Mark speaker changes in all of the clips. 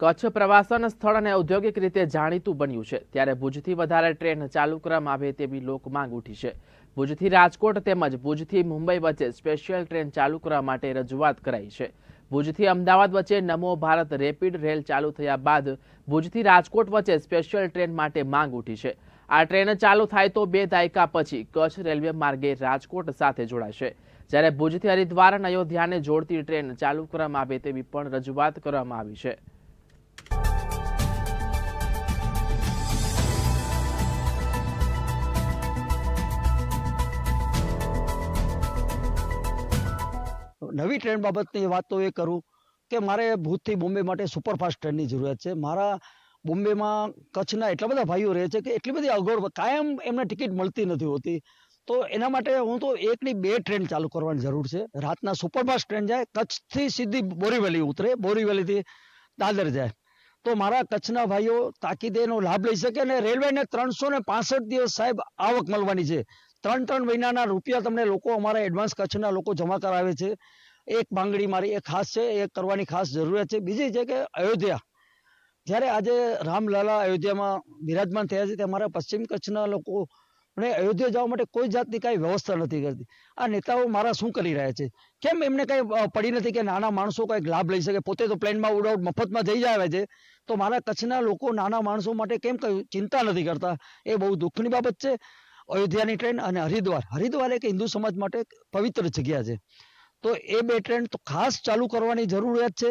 Speaker 1: કચ્છ પ્રવાસન સ્થળ અને ઔદ્યોગિક રીતે જાણીતું બન્યું છે. ત્યારે ભુજથી વધારે ટ્રેન ચાલુ કરવામાં આવે તેવી લોક માંગ ઉઠી છે. ભુજથી રાજકોટ તેમજ ભુજથી મુંબઈ વચ્ચે સ્પેશિયલ ટ્રેન ચાલુ કરવા માટે રજૂઆત કરાઈ છે. ભુજથી અમદાવાદ વચ્ચે નમો ભારત રેપિડ રેલ ચાલુ થયા બાદ ભુજથી રાજકોટ વચ્ચે સ્પેશિયલ ટ્રેન માટે માંગ ઉઠી છે. આ ટ્રેન ચાલુ થાય તો બે દાયકા પછી કચ્છ રેલવે માર્ગે રાજકોટ સાથે જોડાશે જ્યારે ભુજથી હરિદ્વાર અને અયોધ્યાને જોડતી ટ્રેન ચાલુ કરવામાં આવે તેવી પણ રજૂઆત કરવામાં આવી છે.
Speaker 2: નવી ટ્રેન બાબતની વાત તો એ કરું કે મારે ભૂતથી બોમ્બે માટે સુપરફાસ્ટ ટ્રેનની જરૂરિયાત છે. મારા બોમ્બેમાં કચ્છના એટલા બધા ભાઈઓ રહે છે કે એટલી બધી અગવડ કાયમ એમને ટિકિટ મળતી નથી હોતી. તો એના માટે હું તો એકની બે ટ્રેન ચાલુ કરવાની જરૂર છે. રાતના સુપરફાસ્ટ ટ્રેન જાય, કચ્છથી સીધી બોરીવલી ઉતરે, બોરીવલીથી દાદર જાય. તો મારા કચ્છના ભાઈઓ તાકીદે એનો લાભ લઈ શકે અને રેલવેને ત્રણસો ને પાસઠ દિવસ સાહેબ આવક મળવાની છે. ત્રણ ત્રણ મહિનાના રૂપિયા તમને લોકો અમારા એડવાન્સ કચ્છના લોકો જમા કરાવે છે. એક માંગણી મારી એ ખાસ છે એ કરવાની ખાસ જરૂરિયાત છે. બીજી છે કે અયોધ્યા. જ્યારે આજે રામલાલા અયોધ્યામાં બિરાજમાન થયા છે તે અમારા પશ્ચિમ કચ્છના લોકો અને અયોધ્યા જવા માટે કોઈ જાતની કાંઈ વ્યવસ્થા નથી કરતી. આ નેતાઓ મારા શું કરી રહ્યા છે? કેમ એમને કંઈ પડી નથી કે નાના માણસો કંઈક લાભ લઈ શકે? પોતે તો પ્લેનમાં ઉડાઉટ મફતમાં જઈ જાય છે. તો મારા કચ્છના લોકો નાના માણસો માટે કેમ કંઈ ચિંતા નથી કરતા? એ બહુ દુઃખની બાબત છે. અયોધ્યાની ટ્રેન અને હરિદ્વાર. હરિદ્વાર એક હિન્દુ સમાજ માટે પવિત્ર જગ્યા છે. તો એ બે ટ્રેન તો ખાસ ચાલુ કરવાની જરૂરિયાત છે.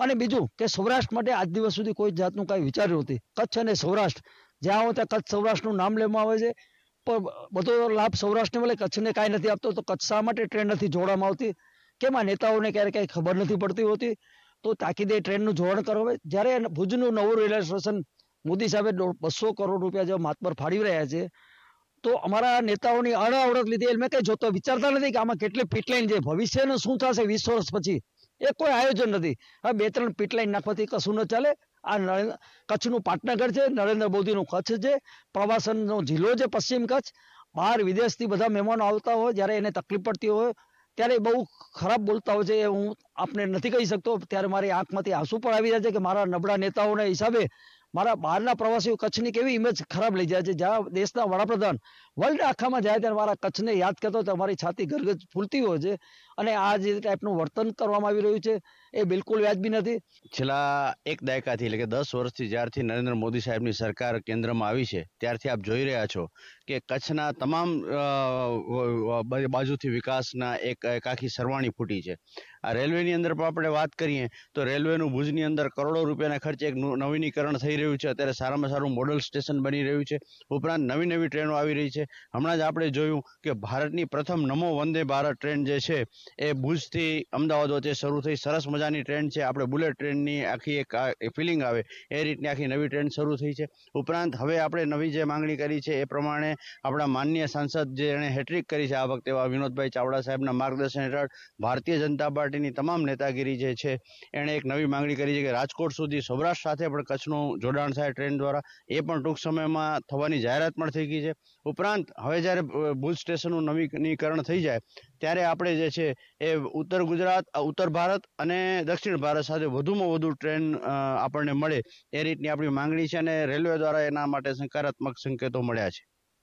Speaker 2: અને બીજું કે સૌરાષ્ટ્ર માટે આજ દિવસ સુધી કોઈ જાતનું કાંઈ વિચાર્યું નથી. કચ્છ અને સૌરાષ્ટ્ર. જ્યાં હોય ત્યાં કચ્છ સૌરાષ્ટ્રનું નામ લેવામાં આવે છે. પણ બધો લાભ સૌરાષ્ટ્રને મળે, કચ્છને કાંઈ નથી આપતો. તો કચ્છ શા માટે ટ્રેન નથી જોડવામાં આવતી? કેમ નેતાઓને ક્યારેક કાંઈ ખબર નથી પડતી હોતી? તો તાકીદે ટ્રેનનું જોડાણ કરવા. જ્યારે ભુજનું નવું રેલવે સ્ટેશન મોદી સાહેબે બસો કરોડ રૂપિયા જેવા માતબર ફાળવી રહ્યા છે તો અમારા નેતાઓની અણઆવડત લીધે એમને કઈ જોતો વિચારતા નથી કે આમાં કેટલી પીટલાઈન છે, ભવિષ્યનું શું થશે વીસ વર્ષ પછી? એ કોઈ આયોજન નથી. હવે બે ત્રણ પીટલાઈન નાખવાથી કશું ન ચાલે. આ કચ્છનું પાટનગર છે, નરેન્દ્ર મોદીનું કચ્છ છે, પ્રવાસનનો જિલ્લો છે, પશ્ચિમ કચ્છ. બહાર વિદેશથી બધા મહેમાનો આવતા હોય, જ્યારે એને તકલીફ પડતી હોય, ત્યારે બહુ ખરાબ બોલતા હોય છે, એ હું આપને નથી કહી શકતો. ત્યારે મારી આંખમાંથી આંસુ પણ આવી જાય છે કે મારા નબળા નેતાઓના હિસાબે મારા બહારના પ્રવાસીઓ કચ્છની કેવી ઇમેજ ખરાબ લઈ જાય છે. જ્યાં દેશના વડાપ્રધાન વર્લ્ડ આખામાં જાય ત્યારે મારા કચ્છને યાદ કરતો તો મારી છાતી ગરગજ ફૂલતી હોય છે. અને આ જે ટાઈપનું વર્તન કરવામાં આવી રહ્યું છે, એ બિલકુલ વ્યાજબી નથી.
Speaker 3: છેલ્લા એક દાયકાથી એટલે કે દસ વર્ષથી જ્યારથી નરેન્દ્ર મોદી સાહેબની સરકાર કેન્દ્રમાં આવી છે, ત્યારથી આપ જોઈ રહ્યા છો કે કચ્છના તમામ બાજુથી વિકાસના એક આખી સરવાણી ફૂટી છે. આ રેલવેની અંદર પણ આપણે વાત કરીએ તો રેલવેનું ભુજની અંદર કરોડો રૂપિયાના ખર્ચે એક નવીનીકરણ થઈ રહ્યું છે. અત્યારે સારામાં સારું મોડલ સ્ટેશન બની રહ્યું છે. ઉપરાંત નવી નવી ટ્રેનો આવી રહી છે. હમણાં જ આપણે જોયું કે ભારતની પ્રથમ નમો વંદે ભારત ટ્રેન જે છે, એ ભુજથી અમદાવાદ વચ્ચે શરૂ થઈ. સરસ મજાની ટ્રેન છે. આપણે બુલેટ ટ્રેનની આખી એક ફિલિંગ આવે. એ રીતની આખી નવી ટ્રેન શરૂ થઈ છે. ઉપરાંત હવે આપણે નવી જે માંગણી કરી છે, એ પ્રમાણે આપણા માનનીય સાંસદ જે હેટ્રિક કરી છે આ વખતે, એવા વિનોદભાઈ ચાવડા સાહેબના માર્ગદર્શન હેઠળ ભારતીય જનતા પાર્ટીની તમામ નેતાગીરી જે છે, એણે એક નવી માંગણી કરી છે કે રાજકોટ સુધી સૌરાષ્ટ્ર સાથે પણ કચ્છનું જોડાણ થાય ટ્રેન દ્વારા. એ પણ ટૂંક સમયમાં થવાની જાહેરાત પણ થઈ ગઈ છે. ઉપરાંત હવે જ્યારે ભુજ સ્ટેશનનું નવીનીકરણ થઈ જાય, ત્યારે આપણે જે છે એ ઉત્તર ગુજરાત ઉત્તર ભારત અને દક્ષિણ ભારત સાથે વધુમાં વધુ ટ્રેન આપણને મળે એ રીતની આપણી માંગણી છે અને રેલવે દ્વારા એના માટે સકારાત્મક સંકેતો મળ્યા છે.